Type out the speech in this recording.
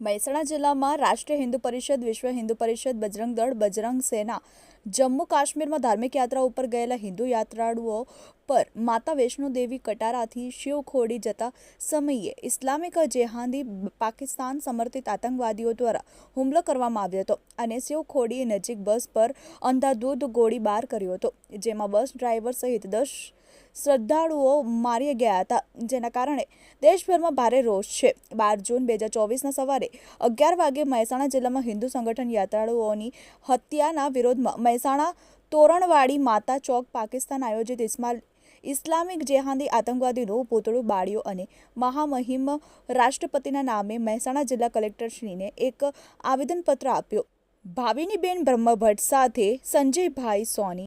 મહેસાણા જિલ્લામાં રાષ્ટ્રીય હિન્દુ પરિષદ, વિશ્વ હિન્દુ પરિષદ, બજરંગ દળ, બજરંગ સેના, જમ્મુ કાશ્મીરમાં ધાર્મિક યાત્રા ઉપર ગયેલા હિન્દુ યાત્રાળુઓ પર માતા વૈષ્ણો દેવી કટારાથી શિવ ખોડી જતા સમયે ઇસ્લામિક જેહાદી પાકિસ્તાન સમર્થિત આતંકવાદીઓ દ્વારા હુમલો કરવામાં આવ્યો હતો અને શિવ ખોડી નજીક બસ પર અંધાધૂધ ગોળીબાર કર્યો હતો, જેમાં બસ ડ્રાઈવર સહિત દસ શ્રદ્ધાળુઓ મારી ગયા હતા, જેના કારણે દેશભરમાં ભારે રોષ છે. બાર જૂન બે હજાર ચોવીસના સવારે અગિયાર વાગે મહેસાણા જિલ્લામાં હિન્દુ સંગઠન યાત્રાળુઓની હત્યાના વિરોધમાં મહેસાણા તોરણવાડી માતા ચોક, પાકિસ્તાન આયોજિત ઇસ્માલ ઇસ્લામિક જેહાદી આતંકવાદીનું પૂતળું બાળ્યો અને મહામહિમ રાષ્ટ્રપતિના નામે મહેસાણા જિલ્લા કલેક્ટરશ્રીને એક આવેદનપત્ર આપ્યો. ભાવિનીબેન બ્રહ્મભટ્ટ સાથે સંજયભાઈ સોની